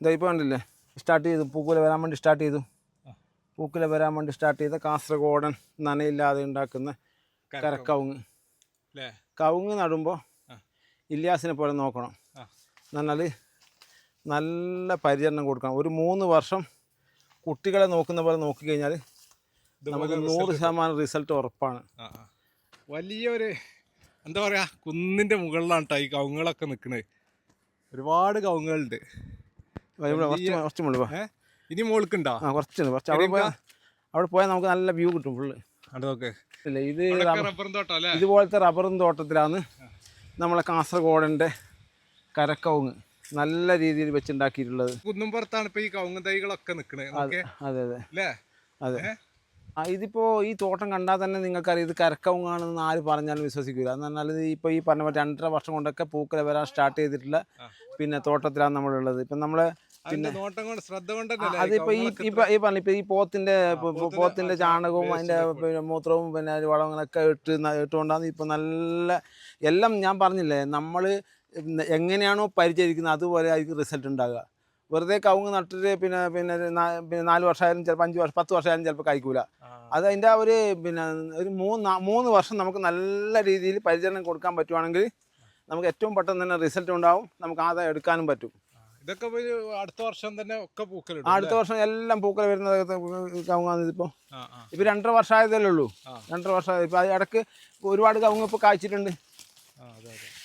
ഇതാ ഇപ്പോൾ കണ്ടില്ലേ? സ്റ്റാർട്ട് ചെയ്തു. പൂക്കുല വരാൻ വേണ്ടി സ്റ്റാർട്ട് ചെയ്തു. പൂക്കുല വരാൻ വേണ്ടി സ്റ്റാർട്ട് ചെയ്ത കാസർഗോഡൻ നനയില്ലാതെ ഉണ്ടാക്കുന്ന കരക്കവുങ്ങ് കവുങ് കവുങ്ങ് നടുമ്പോൾ ഇല്ലാസിനെ ഇല്യാസിനെ പോലെ നോക്കണം. എന്നാൽ നല്ല പരിചരണം കൊടുക്കണം. ഒരു മൂന്ന് വർഷം കുട്ടികളെ നോക്കുന്ന പോലെ നോക്കിക്കഴിഞ്ഞാൽ നമുക്ക് നൂറ് ശതമാനം റിസൾട്ട് ഉറപ്പാണ്. വലിയൊരു എന്താ പറയുക കുന്നിന്റെ മുകളിലാണ് കേട്ടോ ഈ കവുങ്ങുകളൊക്കെ നിൽക്കുന്നത് ഒരുപാട് കവുങ്ങുകളുണ്ട് കുറച്ച് മുകളിൽ വാ. ഏ? ഇനി മോൾക്കുണ്ടോ ആ കുറച്ചുണ്ട് കുറച്ച്. അവിടെ പോയാൽ അവിടെ പോയാൽ നമുക്ക് നല്ല വ്യൂ കിട്ടും ഫുള്ള് ഇല്ല ഇത് ഇതുപോലത്തെ റബ്ബറും തോട്ടത്തിലാണ് നമ്മളെ കാസർഗോഡന്റെ കരക്കവുങ്ങ് നല്ല രീതിയിൽ വെച്ചുണ്ടാക്കിയിട്ടുള്ളത്. കുന്നുംപുറത്താണ് ഇപ്പൊ ഈ കവുങ്ങ് തൈകളൊക്കെ നിക്കണേ. നോക്കേ അതെ അതെ. അതെ. ഇതിപ്പോൾ ഈ തോട്ടം കണ്ടാൽ തന്നെ നിങ്ങൾക്കറിയാം ഇത് കരക്കവുങ്ങാണെന്ന് ആര് പറഞ്ഞാലും വിശ്വസിക്കില്ല എന്ന് പറഞ്ഞാൽ ഇപ്പോൾ ഈ പറഞ്ഞ രണ്ടര വർഷം കൊണ്ടൊക്കെ പൂക്കൾ വരാൻ സ്റ്റാർട്ട് ചെയ്തിട്ടുള്ള. പിന്നെ തോട്ടത്തിലാണ് നമ്മളുള്ളത്. ഇപ്പം നമ്മൾ പിന്നെ അതിപ്പോ ശ്രദ്ധ ഈ ഈ പറഞ്ഞ ഇപ്പം ഈ പോത്തിന്റെ പോത്തിന്റെ ചാണകവും അതിന്റെ പിന്നെ മൂത്രവും പിന്നെ വളങ്ങളൊക്കെ ഇട്ട് ഇട്ടുകൊണ്ടാണ് ഇപ്പൊ നല്ല എല്ലാം ഞാൻ പറഞ്ഞില്ലേ നമ്മൾ എങ്ങനെയാണോ പരിചരിക്കുന്നത് അതുപോലെ ആയിരിക്കും റിസൾട്ട് ഉണ്ടാകുക വെറുതെ കവുങ്ങ് നട്ടിട്ട് പിന്നെ പിന്നെ പിന്നെ നാല് വർഷമായാലും ചിലപ്പോൾ അഞ്ച് വർഷം പത്ത് വർഷമായാലും ചിലപ്പോൾ കഴിക്കൂല. അത് അതിന്റെ ആ ഒരു പിന്നെ ഒരു മൂന്ന് മൂന്ന് വർഷം നമുക്ക് നല്ല രീതിയിൽ പരിചരണം കൊടുക്കാൻ പറ്റുവാണെങ്കിൽ നമുക്ക് ഏറ്റവും പെട്ടെന്ന് തന്നെ റിസൾട്ട് ഉണ്ടാവും. നമുക്ക് ആദായം എടുക്കാനും പറ്റും. ഇതൊക്കെ അടുത്ത വർഷം തന്നെ ഒക്കെ പൂക്കലുണ്ട് അടുത്ത വർഷം എല്ലാം പൂക്കൾ വരുന്നത് കവുങ്ങാണ് ഇതിപ്പോൾ ഇപ്പൊ രണ്ടര വർഷമായതല്ലേ ഉള്ളൂ. രണ്ടര വർഷം ഇപ്പൊ ഇടയ്ക്ക് ഒരുപാട് കവുങ്ങ് ഇപ്പോൾ കായ്ച്ചിട്ടുണ്ട്. അതെ അതെ. ഇത്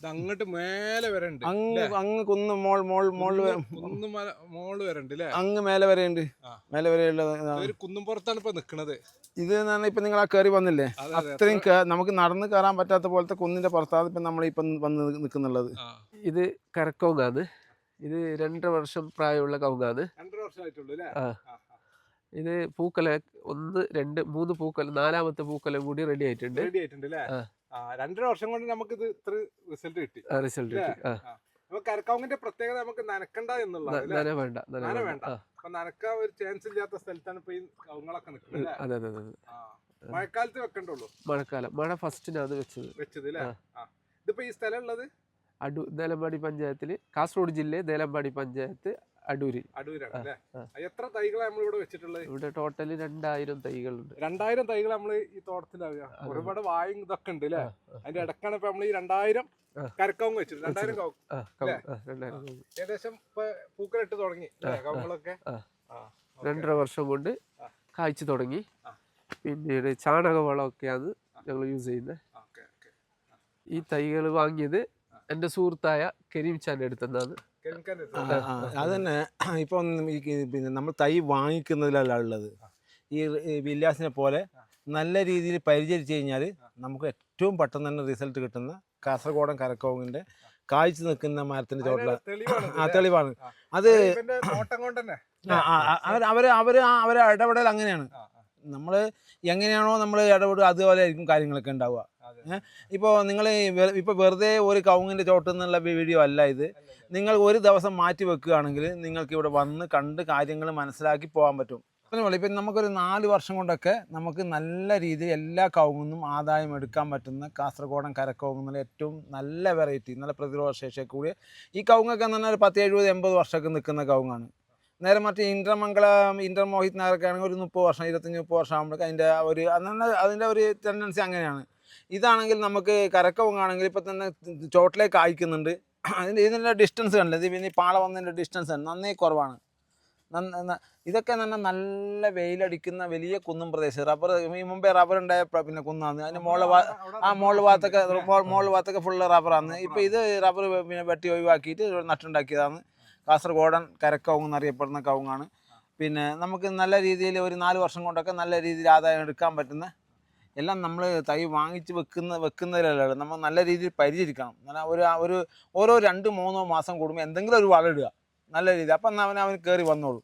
അങ്ങോട്ട് മേലെ വരെ ഉണ്ട് അങ്ങ് അങ്ങ് കുന്ന് മോൾ മോൾ മോൾ കുന്ന് മോൾ വരെ ഉണ്ട് അല്ലേ അങ്ങ് മേലെ വരെ ഉണ്ട്. മേലെ വരെ ഉള്ളത് കുന്നും പുറത്താണ് ഇപ്പൊ നിക്കണത്. ഇത് എന്നാണ് പറഞ്ഞാൽ നിങ്ങൾ ആ കയറി വന്നില്ലേ? അതെ അതെ അത്രയും നമുക്ക് നടന്ന് കയറാൻ പറ്റാത്ത പോലത്തെ കുന്നിന്റെ പുറത്താണ് ഇപ്പൊ നമ്മൾ ഇപ്പൊ വന്ന് നിൽക്കുന്നുള്ളത് ഇത് കരക്കവുങ്ങാണ് ഇത് രണ്ടര വർഷം പ്രായമുള്ള കൗകാത്. രണ്ടര വർഷമായിട്ടുള്ളൂ അല്ലേ ഇത് പൂക്കല ഒന്ന് രണ്ട് മൂന്ന് പൂക്കല നാലാമത്തെ പൂക്കലം കൂടി റെഡി ആയിട്ടുണ്ട്. റെഡി ആയിട്ടുണ്ട് രണ്ടര വർഷം കൊണ്ട് നമുക്ക് ഇത് ഇത്ര റിസൾട്ട് കിട്ടി. റിസൾട്ട്? കിട്ടി. അപ്പൊ പ്രത്യേകത നമുക്ക് നനക്കണ്ട എന്നുള്ള എന്നുള്ളതാണ് വേണ്ട നന വേണ്ട. അപ്പൊ നനക്കാൻ ഒരു ചാൻസ് ഇല്ലാത്ത സ്ഥലത്താണ് ഇപ്പൊ ഈ കവുങ്ങളൊക്കെ നിൽക്കുന്നത്. മഴക്കാലത്ത് വെക്കണ്ടുള്ളൂ മഴക്കാലം മഴ ഫസ്റ്റിനാണ് വെച്ചത്. വെച്ചത് അല്ലേ. ഇതിപ്പോ ഈ സ്ഥലം ഉള്ളത്? അടു ദേലമ്പാടി പഞ്ചായത്തിൽ കാസർഗോഡ് ജില്ലയിൽ ദേലമ്പാടി പഞ്ചായത്ത് അടൂരിൽ അടൂരാണ് എത്ര തൈകളാണ് നമ്മൾ ഇവിടെ വെച്ചിട്ടുള്ളത്? ഇവിടെ ടോട്ടൽ രണ്ടായിരം തൈകളുണ്ട്. രണ്ടായിരം തൈകൾ നമ്മൾ ഈ തോട്ടത്തിലാവുക. ഒരുപാട് വായും ഇതൊക്കെ ഉണ്ട് അല്ലേ? അതിന്റെ ഇടക്കാണ് ഇപ്പൊ നമ്മൾ ഈ രണ്ടായിരം ആ. കരക്കവുങ്ങ് വെച്ചിട്ട് രണ്ടായിരം രണ്ടായിരം ഏകദേശം ഇപ്പൊ പൂക്കളിട്ട് തുടങ്ങി കവുങ്ങളൊക്കെ. രണ്ടര വർഷം കൊണ്ട്. കായ്ച്ചു തുടങ്ങി. പിന്നീട് ചാണകവളമൊക്കെയാണ് ഞങ്ങൾ യൂസ് ചെയ്യുന്നത്. ഈ തൈകൾ വാങ്ങിയത് എന്റെ സുഹൃത്തായ കരീം ചാൻ ആ, അത് തന്നെ ഇപ്പം പിന്നെ നമ്മൾ തൈ വാങ്ങിക്കുന്നതിലല്ല ഉള്ളത്. ഈ വില്ലാസിനെ വില്യാസിനെ പോലെ നല്ല രീതിയിൽ പരിചരിച്ചു കഴിഞ്ഞാൽ നമുക്ക് ഏറ്റവും പെട്ടെന്ന് തന്നെ റിസൾട്ട് കിട്ടുന്ന കാസർഗോഡൻ കരക്കോങ്ങിന്റെ കാഴ്ച നിൽക്കുന്ന മരത്തിന്റെ ചോട്ടില തെളിവാണ് ആ തെളിവാണ്. അത് അവർ അവർ അവർ ഇടപെടൽ അങ്ങനെയാണ്. നമ്മൾ എങ്ങനെയാണോ നമ്മൾ ഇടപെടുക അതുപോലെ ആയിരിക്കും കാര്യങ്ങളൊക്കെ ഉണ്ടാവുക. ഇപ്പോൾ നിങ്ങൾ ഇപ്പോൾ വെറുതെ ഒരു കവുങ്ങിന്റെ ചോട്ടിൽ നിന്നുള്ള വീഡിയോ അല്ല ഇത്. നിങ്ങൾ ഒരു ദിവസം മാറ്റി വെക്കുകയാണെങ്കിൽ നിങ്ങൾക്ക് ഇവിടെ വന്ന് കണ്ട് കാര്യങ്ങൾ മനസ്സിലാക്കി പോകാൻ പറ്റും. അതുപോലെ ഇപ്പം നമുക്കൊരു നാല് വർഷം കൊണ്ടൊക്കെ നമുക്ക് നല്ല രീതിയിൽ എല്ലാ കവുങ്ങുന്നും ആദായം എടുക്കാൻ പറ്റുന്ന കാസർഗോഡൻ കരക്കവുങ്ങുന്നുള്ള ഏറ്റവും നല്ല വെറൈറ്റി നല്ല പ്രതിരോധ ശേഷിയൊക്കെ കൂടിയ ഈ കവുങ്ങൊക്കെ എന്ന് പറഞ്ഞാൽ ഒരു പത്ത് എഴുപത് എൺപത് വർഷമൊക്കെ നിൽക്കുന്ന കവുങ്ങാണ്. നേരെ മറ്റേ ഇന്റർമംഗലം ഇന്റർമോഹിത് ആണെങ്കിൽ ഒരു മുപ്പത് വർഷം ഇരുപത്തഞ്ച് മുപ്പത് വർഷം ആകുമ്പോഴേക്കും അതിന്റെ ഒരു അതിന്റെ ഒരു ടെൻഡൻസി അങ്ങനെയാണ്. ഇതാണെങ്കിൽ നമുക്ക് കരക്കവങ്ങാണെങ്കിൽ ഇപ്പം തന്നെ ചോട്ടിലേക്ക് അയക്കുന്നുണ്ട്. അതിന്റെ ഇതിന്റെ ഡിസ്റ്റൻസ് കണ്ടില്ല? ഇത് പിന്നെ ഈ പാള വന്നതിന്റെ ഡിസ്റ്റൻസ് നന്നേ കുറവാണ്. ഇതൊക്കെ തന്നെ നല്ല വെയിലടിക്കുന്ന വലിയ കുന്നും പ്രദേശം. റബ്ബർ ഈ മുമ്പേ റബ്ബർ ഉണ്ടായ പിന്നെ കുന്നാണ്. അതിന്റെ മുകളിൽ ആ മുകളിൽ ഭാഗത്തൊക്കെ മുകളിൽ ഭാഗത്തൊക്കെ ഫുള്ള് റബ്ബറാണ്. ഇപ്പോൾ ഇത് റബ്ബർ പിന്നെ വെട്ടി ഒഴിവാക്കിയിട്ട് നട്ടുണ്ടാക്കിയതാണ്. കാസർഗോഡൻ കരക്കവുങ്ങ് എന്നറിയപ്പെടുന്ന കവുങ്ങാണ്. പിന്നെ നമുക്ക് നല്ല രീതിയിൽ ഒരു നാല് വർഷം കൊണ്ടൊക്കെ നല്ല രീതിയിൽ ആദായം എടുക്കാൻ പറ്റുന്ന എല്ലാം നമ്മൾ തൈ വാങ്ങിച്ച് വെക്കുന്ന വെക്കുന്നതിലല്ല നമ്മൾ നല്ല രീതിയിൽ പരിചരിക്കണം. എന്നാൽ ഒരു ഒരു ഓരോ രണ്ട് മൂന്നോ മാസം കൂടുമ്പോൾ എന്തെങ്കിലും ഒരു വളം ഇടുക. നല്ല രീതി അപ്പം അവൻ അവൻ കയറി വന്നോളൂ.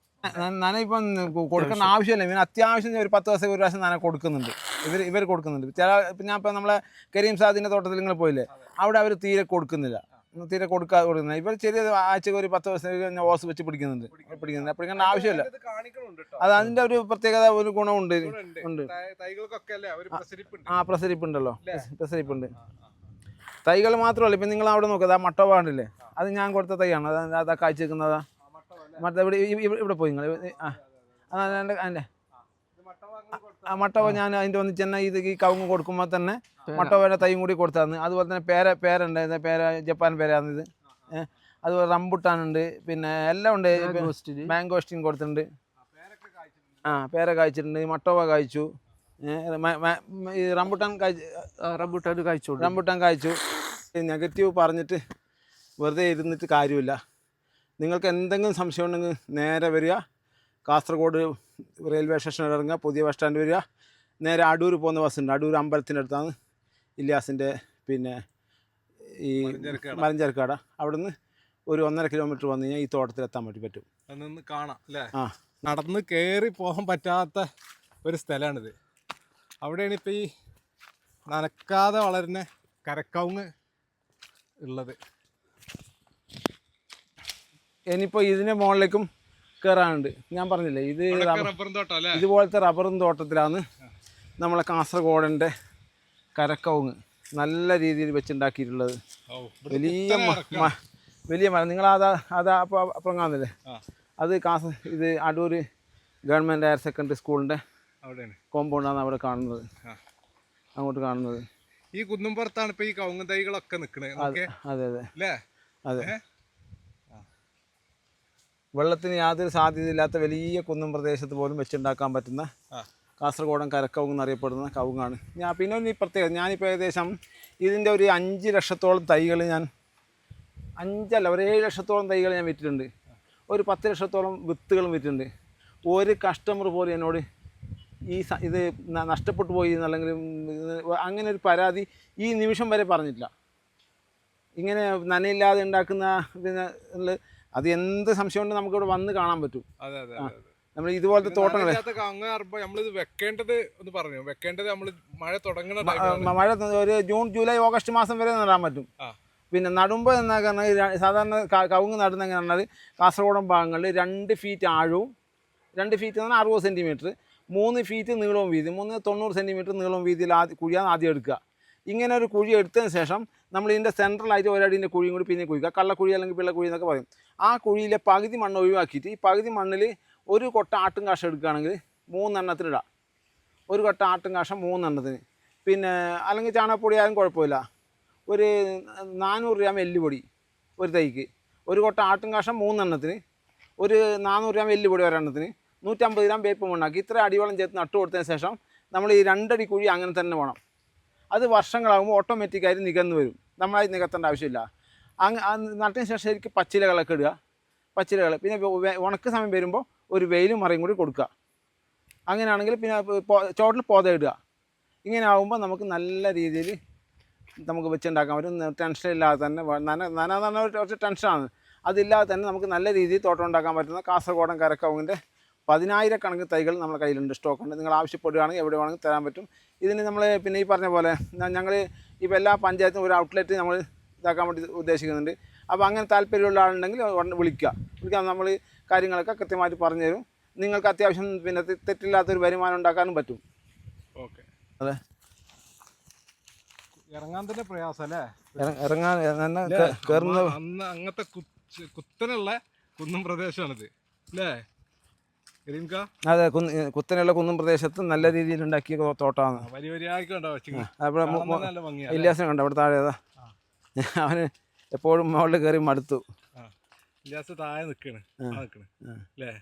നനയിപ്പം കൊടുക്കേണ്ട ആവശ്യമില്ല. ഇവന് അത്യാവശ്യം ഒരു പത്ത് ദിവസം ഒരു പ്രാവശ്യം നന കൊടുക്കുന്നുണ്ട്. ഇവർ ഇവർ കൊടുക്കുന്നുണ്ട്. ചില ഞാൻ ഇപ്പം നമ്മളെ കരീം സാദിന്റെ തോട്ടത്തിൽ നിങ്ങൾ പോയില്ലേ? അവിടെ അവർ തീരെ കൊടുക്കുന്നില്ല. തീരെ കൊടുക്കാതെ കൊടുക്കുന്നത് ഇവർ ചെറിയ ആഴ്ചക്ക് ഒരു പത്ത് ദിവസം ഓസ് വെച്ച് പിടിക്കുന്നുണ്ട്. പിടിക്കുന്നുണ്ട്. പിടിക്കേണ്ട ആവശ്യമില്ല. അത് അതിന്റെ ഒരു പ്രത്യേകത ഒരു ഗുണമുണ്ട്. ഉണ്ട്. ആ പ്രസരിപ്പുണ്ടല്ലോ? പ്രസരിപ്പുണ്ട്. തൈകൾ മാത്രമല്ല ഇപ്പം നിങ്ങൾ അവിടെ നോക്കുക ആ മട്ട പാണ്ടില്ലേ അത് ഞാൻ കൊടുത്ത തൈയാണ്. അത് അത് കാഴ്ച വെക്കുന്നതാ മറ്റേ ഇവിടെ ഇവിടെ പോയി നിങ്ങൾ ആ. അതെ മട്ടവ ഞാൻ അതിന്റെ വന്ന് ചെന്നൈ ഇത് ഈ കവുങ്ങ് കൊടുക്കുമ്പോൾ തന്നെ മട്ടവയുടെ തൈയും കൂടി കൊടുത്താന്ന് അതുപോലെ തന്നെ പേര പേരുണ്ടായിരുന്നു. പേര ജപ്പാൻ പേരാണ് ഇത്. അതുപോലെ അതുപോലെ റംബുട്ടാനുണ്ട്. പിന്നെ എല്ലാം ഉണ്ട്. മാംഗോ മാംഗോസ്റ്റീൻ കൊടുത്തിട്ടുണ്ട്. ആ പേര കായ്ച്ചിട്ടുണ്ട്. മട്ടോവ കായ്ച്ചു. ഈ റംബുട്ടാൻ കായ്ച്ചു റംബുട്ടാൻ കഴിച്ചോണ്ട് റംബുട്ടാൻ കായ്ച്ചു. നെഗറ്റീവ് പറഞ്ഞിട്ട് വെറുതെ ഇരുന്നിട്ട് കാര്യമില്ല. നിങ്ങൾക്ക് എന്തെങ്കിലും സംശയം ഉണ്ടെങ്കിൽ നേരെ വരിക. കാസർഗോഡ് റെയിൽവേ സ്റ്റേഷനിൽ ഇറങ്ങുക പുതിയ ബസ് സ്റ്റാൻഡ് വരിക. നേരെ അടൂർ പോകുന്ന ബസ്സുണ്ട് അടൂർ അമ്പലത്തിന്റെ അടുത്താണ് ഇല്യാസിന്റെ പിന്നെ ഈ മലഞ്ചരക്കാട. അവിടെ നിന്ന് അവിടുന്ന് ഒരു ഒന്നര കിലോമീറ്റർ വന്നു കഴിഞ്ഞാൽ ഈ തോട്ടത്തിലെത്താൻ വേണ്ടി പറ്റും. അതൊന്ന് കാണാം അല്ലേ? ആ. നടന്ന് കയറി പോകാൻ പറ്റാത്ത ഒരു സ്ഥലമാണിത്. അവിടെയാണ് ഇപ്പോൾ ഈ നനക്കാതെ വളരുന്ന കരക്കവുങ്ങ് ഉള്ളത്. ഇനിയിപ്പോൾ ഇതിന്റെ മുകളിലേക്കും കയറാനുണ്ട് ഞാൻ പറഞ്ഞില്ലേ ഇത് ഇതുപോലത്തെ റബ്ബറും തോട്ടത്തിലാണ് നമ്മളെ കാസർഗോഡന്റെ കരക്കവുങ്ങ് നല്ല രീതിയിൽ വെച്ചുണ്ടാക്കിയിട്ടുള്ളത്. വലിയ വലിയ മരം. നിങ്ങൾ അതാ അതാ അപ്പുറം കാണുന്നില്ലേ. അത് കാസ ഇത് അടൂർ ഗവൺമെന്റ് ഹയർ സെക്കൻഡറി സ്കൂളിന്റെ കോമ്പൗണ്ടാണ് അവിടെ കാണുന്നത്. അങ്ങോട്ട് കാണുന്നത്. ഈ കുന്നുംപുറത്താണ് ഇപ്പൊ ഈ കവുങ്ങ് തൈകളൊക്കെ നിൽക്കുന്നത് അതെ അതെ അതെ? വെള്ളത്തിന് യാതൊരു സാധ്യതയില്ലാത്ത വലിയ കുന്നും പ്രദേശത്ത് പോലും വെച്ചുണ്ടാക്കാൻ പറ്റുന്ന. കാസർഗോഡൻ കരക്കവുങ്ങ് എന്നറിയപ്പെടുന്ന കവുങ്ങാണ്. ഞാൻ പിന്നെ ഒരു പ്രത്യേകത ഞാനിപ്പോൾ ഏകദേശം ഇതിന്റെ ഒരു അഞ്ച് ലക്ഷത്തോളം തൈകൾ ഞാൻ അഞ്ചല്ല ഒരു ഏഴ് ലക്ഷത്തോളം തൈകൾ ഞാൻ വിറ്റിട്ടുണ്ട്. ഒരു പത്ത് ലക്ഷത്തോളം വിത്തുകളും വിറ്റിട്ടുണ്ട്. ഒരു കസ്റ്റമർ പോലും എന്നോട് ഈ ഇത് നഷ്ടപ്പെട്ടു പോയി എന്നല്ലെങ്കിൽ അങ്ങനെ ഒരു പരാതി ഈ നിമിഷം വരെ പറഞ്ഞിട്ടില്ല. ഇങ്ങനെ നനയില്ലാതെ ഉണ്ടാക്കുന്ന പിന്നെ അത് എന്ത് സംശയം നമുക്ക് ഇവിടെ വന്ന് കാണാൻ പറ്റും. അതെ അതെ. നമ്മൾ ഇതുപോലത്തെ തോട്ടങ്ങൾ നമ്മളിത് വെക്കേണ്ടത് ഒന്ന് പറഞ്ഞു. വെക്കേണ്ടത് നമ്മൾ മഴ തുടങ്ങുന്ന മഴ ഒരു ജൂൺ ജൂലൈ ഓഗസ്റ്റ് മാസം വരെ നടാൻ പറ്റും. പിന്നെ നടുമ്പോൾ എന്നാ സാധാരണ കവുങ്ങ് നടുന്ന എങ്ങനെ പറഞ്ഞാൽ കാസർഗോഡൻ ഭാഗങ്ങളിൽ രണ്ട് ഫീറ്റ് ആഴവും രണ്ട് ഫീറ്റ് എന്ന് പറഞ്ഞാൽ അറുപത് സെന്റിമീറ്റർ മൂന്ന് ഫീറ്റ് നീളവും വീതി മൂന്ന് തൊണ്ണൂറ് സെന്റിമീറ്റർ നീളവും വീതിയിൽ ആദ്യം കുഴിയാണ് ആദ്യം എടുക്കുക. ഇങ്ങനെ ഒരു കുഴി എടുത്തതിന് ശേഷം നമ്മൾ ഇതിന്റെ സെൻട്രലായിട്ട് ഒരടിന്റെ കുഴിയും കൂടി പിന്നെ കുഴിക്കുക. കള്ളക്കുഴി അല്ലെങ്കിൽ പിള്ളക്കുഴി എന്നൊക്കെ പറയും. ആ കുഴിയിലെ പകുതി മണ്ണ് ഒഴിവാക്കിയിട്ട് ഈ പകുതി മണ്ണിൽ ഒരു കൊട്ട ആട്ടും കാശം എടുക്കുകയാണെങ്കിൽ മൂന്നെണ്ണത്തിനിടാം ഒരു കൊട്ട ആട്ടും കാശം മൂന്നെണ്ണത്തിന്. പിന്നെ അല്ലെങ്കിൽ ചാണകപ്പൊടി ആയാലും കുഴപ്പമില്ല. ഒരു നാനൂറ് ഗ്രാം എല്ലുപൊടി ഒരു തൈക്ക്. ഒരു കൊട്ട ആട്ടും കാശം മൂന്നെണ്ണത്തിന്. ഒരു നാനൂറ് ഗ്രാം എല്ലുപൊടി ഒരെണ്ണത്തിന്. നൂറ്റമ്പത് ഗ്രാം വേപ്പ് മണ്ണാക്കി ഇത്ര അടിവളം ചേർത്ത് നട്ടു കൊടുത്തതിന് ശേഷം നമ്മൾ ഈ രണ്ടടി കുഴി അങ്ങനെ തന്നെ വേണം. അത് വർഷങ്ങളാകുമ്പോൾ ഓട്ടോമാറ്റിക്കായിട്ട് നികന്നു വരും. നമ്മളായി നികത്തേണ്ട ആവശ്യമില്ല. അങ്ങ് നട്ടതിന് ശേഷം ശരിക്കും പച്ചിലകളൊക്കെ ഇടുക. പച്ചിലകൾ പിന്നെ ഉണക്ക് സമയം വരുമ്പോൾ ഒരു വെയിലും മറയും കൂടി കൊടുക്കുക. അങ്ങനെയാണെങ്കിൽ പിന്നെ ചോട്ടിൽ പോത ഇടുക. ഇങ്ങനെ ആകുമ്പോൾ നമുക്ക് നല്ല രീതിയിൽ നമുക്ക് വെച്ചുണ്ടാക്കാൻ പറ്റും. ടെൻഷൻ ഇല്ലാതെ തന്നെ നന നന ഒരു കുറച്ച് ടെൻഷനാണ് അതില്ലാതെ തന്നെ നമുക്ക് നല്ല രീതിയിൽ തോട്ടം ഉണ്ടാക്കാൻ പറ്റുന്ന കാസർഗോഡൻ കരക്കവുങ്ങിന്റെ പതിനായിരക്കണക്കിന് തൈകൾ നമ്മുടെ കയ്യിലുണ്ട്. സ്റ്റോക്കുണ്ട് നിങ്ങൾ ആവശ്യപ്പെടുകയാണെങ്കിൽ എവിടെ വേണമെങ്കിൽ തരാൻ പറ്റും. ഇതിന് നമ്മൾ പിന്നെ ഈ പറഞ്ഞ പോലെ ഞങ്ങൾ ഇപ്പോൾ എല്ലാ പഞ്ചായത്തും ഒരു ഔട്ട്ലെറ്റ് നമ്മൾ ഇതാക്കാൻ വേണ്ടി ഉദ്ദേശിക്കുന്നുണ്ട്. അപ്പോൾ അങ്ങനെ താല്പര്യമുള്ള ആളുണ്ടെങ്കിൽ ഉടനെ വിളിക്കുക. വിളിക്കാൻ നമ്മൾ കാര്യങ്ങളൊക്കെ കൃത്യമായിട്ട് പറഞ്ഞു തരും നിങ്ങൾക്ക് അത്യാവശ്യം പിന്നെ തെറ്റില്ലാത്തൊരു വരുമാനം ഉണ്ടാക്കാനും പറ്റും. ഓക്കെ. അതെ. ഇറങ്ങാൻ തന്നെ പ്രയാസല്ലേ ഇറങ്ങാൻ അങ്ങനത്തെ കുത്തനുള്ള കുന്നും പ്രദേശമാണിത്. അല്ലേ? അതെ കുത്തനെയുള്ള കുന്നും പ്രദേശത്ത് നല്ല രീതിയിൽ ഉണ്ടാക്കിയ തോട്ടമാണ് ഇല്ലാസിനെ കണ്ടോ? അവിടെ താഴെ അതാ അവന് എപ്പോഴും മുകളിൽ കയറി മടുത്തു. താഴെ നിൽക്കണ് ആ. നിൽക്കണ് അല്ലേ?